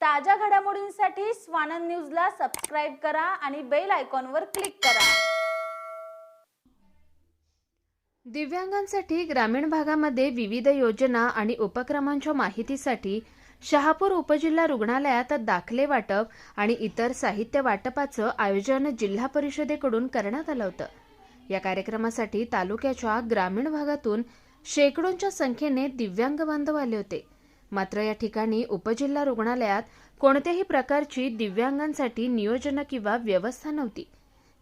ताज्या घडामोडींसाठी स्वानंद न्यूजला सबस्क्राईब करा आणि बेल आयकॉनवर क्लिक करा. दिव्यांगांसाठी ग्रामीण भागामध्ये विविध योजना आणि उपक्रमांच्या माहितीसाठी शहापूर उपजिल्हा रुग्णालयात दाखले वाटप आणि इतर साहित्य वाटपाचं आयोजन जिल्हा परिषदेकडून करण्यात आलं होतं. या कार्यक्रमासाठी तालुक्याच्या ग्रामीण भागातून शेकडोंच्या संख्येने दिव्यांग बांधव आले होते. मात्र या ठिकाणी उपजिल्हा रुग्णालयात कोणत्याही प्रकारची दिव्यांगांसाठी नियोजन किंवा व्यवस्था नव्हती.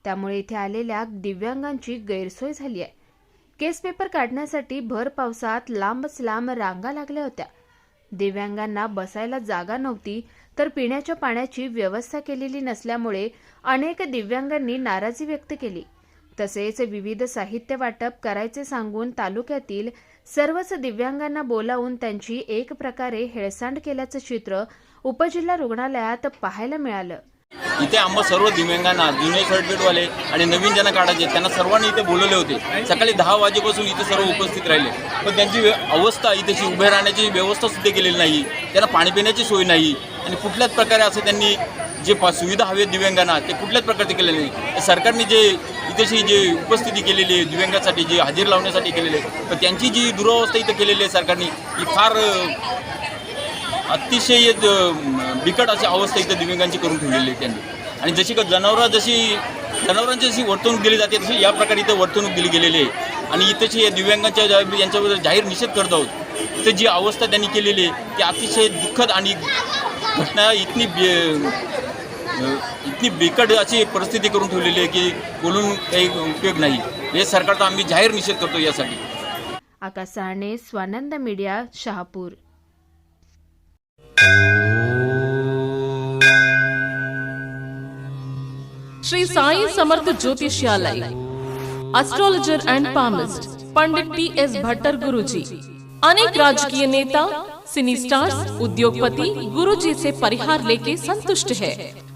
त्यामुळे इथे आलेल्या दिव्यांगांची गैरसोय झाली आहे. केस पेपर काढण्यासाठी भर पावसात लांबच लांब रांगा लागल्या होत्या. दिव्यांगांना बसायला जागा नव्हती तर पिण्याच्या पाण्याची व्यवस्था केलेली नसल्यामुळे अनेक दिव्यांगांनी नाराजी व्यक्त केली. तसेच विविध साहित्य वाटप करायचे सांगून तालुक्यातील सर्वच दिव्यांगांना बोलावून त्यांची एक प्रकारे हेळसांड केल्याचं चित्र उपजिल्हा रुग्णालयात पाहायला मिळालं. इथे आम्हा सर्व दिव्यांगांना जुने सर्टिफिकेटवाले आणि नवीन ज्यांना काढायचे त्यांना सर्वांनी इथे बोलवले होते. सकाळी दहा वाजेपासून इथे सर्व उपस्थित राहिले. पण त्यांची अवस्था इथेची उभे राहण्याची व्यवस्था सुद्धा केलेली नाही. त्यांना पाणी पिण्याची सोय नाही. आणि कुठल्याच प्रकारे असं त्यांनी जे सुविधा हवी दिव्यांगांना ते कुठल्याच प्रकारचे केले नाही. सरकारने जे इथेची जे उपस्थिती केलेली आहे दिव्यांगासाठी जे हजेरी लावण्यासाठी केलेली आहे तर त्यांची जी दुरावस्था इथं केलेली आहे सरकारने ही फार अतिशय बिकट अशी अवस्था इथं दिव्यांगांची करून ठेवलेली आहे त्यांनी. आणि जशी का जनावरं जशी जनावरांची जशी वर्तवणूक दिली जाते तशी या प्रकारे इथं वर्तवणूक दिली गेलेली आहे. आणि इथंची या दिव्यांगांच्या यांच्याबद्दल जाहीर निषेध करत आहोत इथं जी अवस्था त्यांनी केलेली आहे ती अतिशय दुःखद आणि घटना इतकी इतनी बिकट अशी परिस्थिती करून ठेवलेली आहे की बोलून काही उपयोग नाही. हे सरकारचा आम्ही जाहीर निषेध करतो यासाठी. Akash Sahane Swanand media Shahapur. Shri Sai Samarth Jyotishalaya. Astrologer and palmist Pandit T S Bhattar Guruji अनेक राजकीय नेता सिनी स्टार्स उद्योगपति गुरुजी से परिहार लेके संतुष्ट है।